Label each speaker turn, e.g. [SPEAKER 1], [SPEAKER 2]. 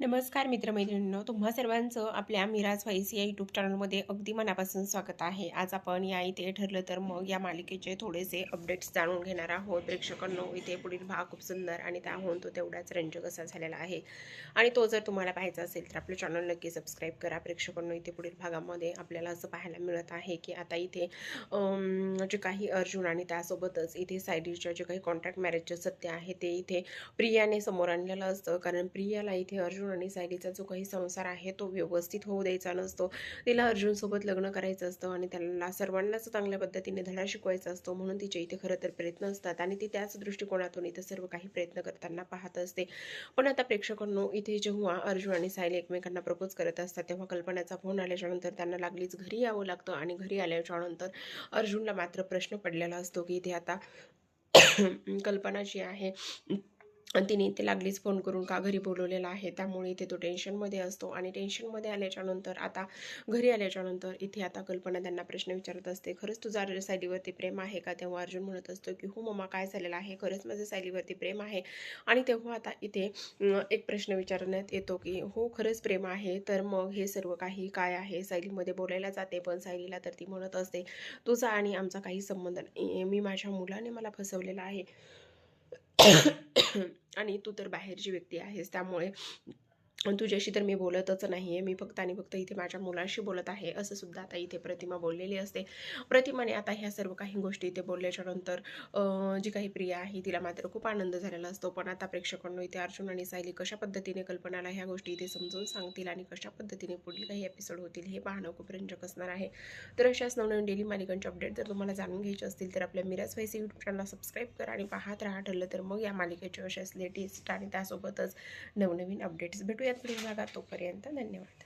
[SPEAKER 1] नमस्कार मित्रमैत्रिणींनो तुम्हा सर्वांचं आपल्या मिराज व्हाईस या यूट्यूब चॅनलमध्ये अगदी मनापासून स्वागत आहे. आज आपण या इथे ठरलं तर मग या मालिकेचे थोडेसे अपडेट्स जाणून घेणार आहोत. प्रेक्षकांनो इथे पुढील भाग खूप सुंदर आणि त्याहून तो तेवढाच रंजक असा झालेला आहे. आणि तो जर तुम्हाला पाहायचा असेल तर आपलं चॅनल नक्की सबस्क्राईब करा. प्रेक्षकांनो इथे पुढील भागामध्ये आपल्याला असं पाहायला मिळत आहे की आता इथे जे काही अर्जुन आणि त्यासोबतच इथे सायडीच्या जे काही कॉन्ट्रॅक्ट मॅरेजचं सत्य आहे ते इथे प्रियाने समोर आणलेलं असतं. कारण प्रियाला इथे अर्जुन आणि सायलीचा जो काही संसार आहे तो व्यवस्थित होऊ द्यायचा नसतो. तिला अर्जुनसोबत लग्न करायचं असतं आणि त्याला सर्वांनाच चांगल्या पद्धतीने धडा शिकवायचा असतो म्हणून तिचे इथे खरं तर प्रयत्न असतात आणि ती त्याच दृष्टिकोनातून इथे सर्व काही प्रयत्न करताना पाहत असते. पण आता प्रेक्षकांनो इथे जेव्हा अर्जुन आणि सायली एकमेकांना प्रपोज करत असतात तेव्हा कल्पनाचा फोन आल्याच्यानंतर त्यांना लागलीच घरी यावं लागतं आणि घरी आल्याच्यानंतर अर्जुनला मात्र प्रश्न पडलेला असतो की इथे आता कल्पना जी आहे तिने इथे लागलीच फोन करून का घरी बोलवलेला आहे? त्यामुळे इथे तो टेन्शनमध्ये असतो. आणि टेन्शनमध्ये आल्याच्यानंतर आता घरी आल्याच्यानंतर इथे आता कल्पना त्यांना प्रश्न विचारत असते खरंच तुझा सायलीवरती प्रेम आहे का? तेव्हा अर्जुन म्हणत असतो की हो मम्मा काय झालेलं आहे? खरंच माझं सायलीवरती प्रेम आहे. आणि तेव्हा आता इथे एक प्रश्न विचारण्यात येतो की हो खरंच प्रेम आहे? तर मग हे सर्व काही काय आहे? सायलीमध्ये बोलायला जाते पण सायलीला तर ती म्हणत असते तुझा आणि आमचा काही संबंध नाही. मी माझ्या मुलाने मला फसवलेला आहे. आणि तू तर बाहेरची व्यक्ती आहेस त्यामुळे तुझ्याशी तर मी बोलतच नाही आहे मी फक्त आणि फक्त इथे माझ्या मुलाशी बोलत आहे. असं सुद्धा आता इथे प्रतिमा बोललेली असते. प्रतिमाने आता ह्या सर्व काही गोष्टी इथे बोलल्याच्यानंतर जी काही प्रिया आहे तिला मात्र खूप आनंद झालेला असतो. पण आता प्रेक्षकांनो इथे अर्जुन आणि सायली कशा पद्धतीने कल्पनाला ह्या गोष्टी इथे समजून सांगतील आणि कशा पद्धतीने पुढील काही एपिसोड होतील हे पाहणं खूप रंजक असणार आहे? तर अशाच नवनवीन डेली मालिकांचे अपडेट जर तुम्हाला जाणून घ्यायचे असतील तर आपल्या मिराज व्हायसी यूट्यूब चॅनलला सबस्क्राईब करा आणि पाहत राहा. ठरलं तर मग या मालिकेचे अशाच लेटेस्ट आणि त्यासोबतच नवनवीन अपडेट्स भेटूया पुढील भागात तोपर्यंत धन्यवाद.